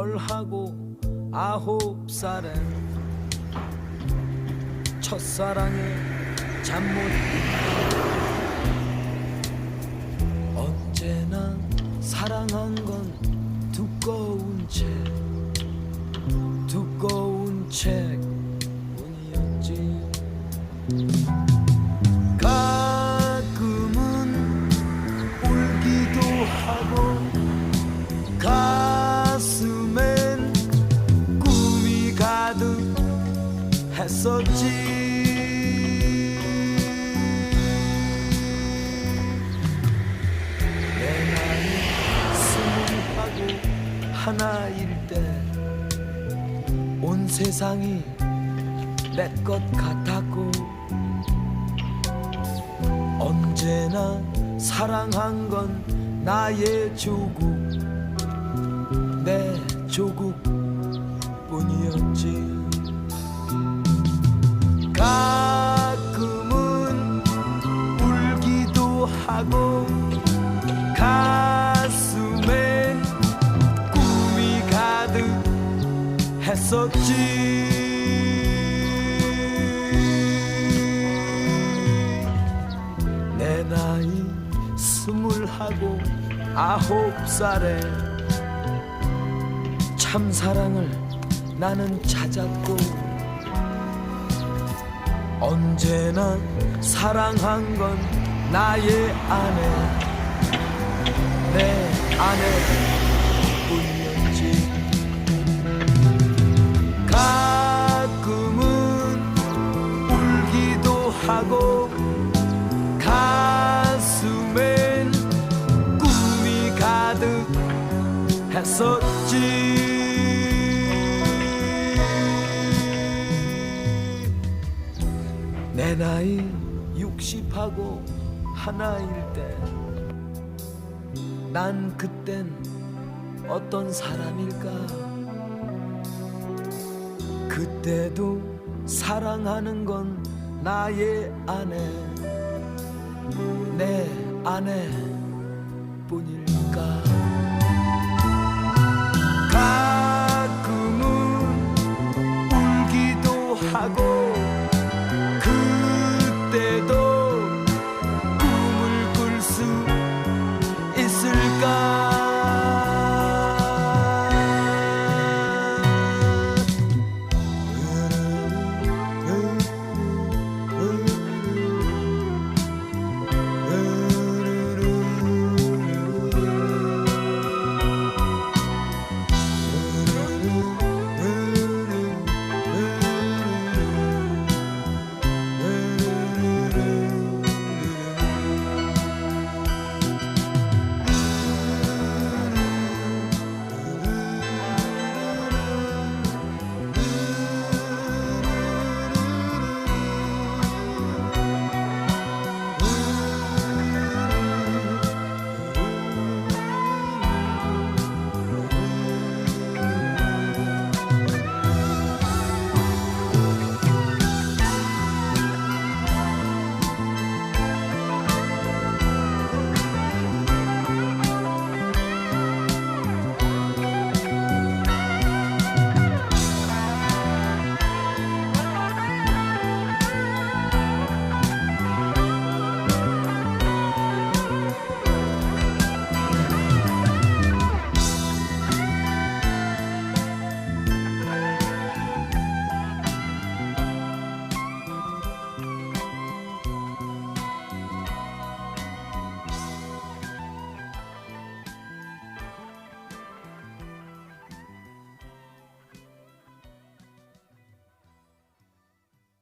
열하고 아홉 살에 첫사랑에 잠못 이루고 언제나 사랑한 건 두꺼운 책 두꺼운 책 뿐이었지. 가끔은 울기도 하고 했었지. 내 나이 스물하고 하나일 때 온 세상이 내 것 같았고 언제나 사랑한 건 나의 조국 내 조국 뿐이었지 가끔은 울기도 하고 가슴엔 꿈이 가득 했었지. 내 나이 스물하고 아홉 살에 참 사랑을 나는 찾았고 언제나 사랑한 건 나의 아내 내 아내뿐이었지. 가끔은 울기도 하고 가슴엔 꿈이 가득 했었지 나이 육십하고 하나일 때 난 그땐 어떤 사람일까? 그때도 사랑하는 건 나의 아내 내 아내뿐일까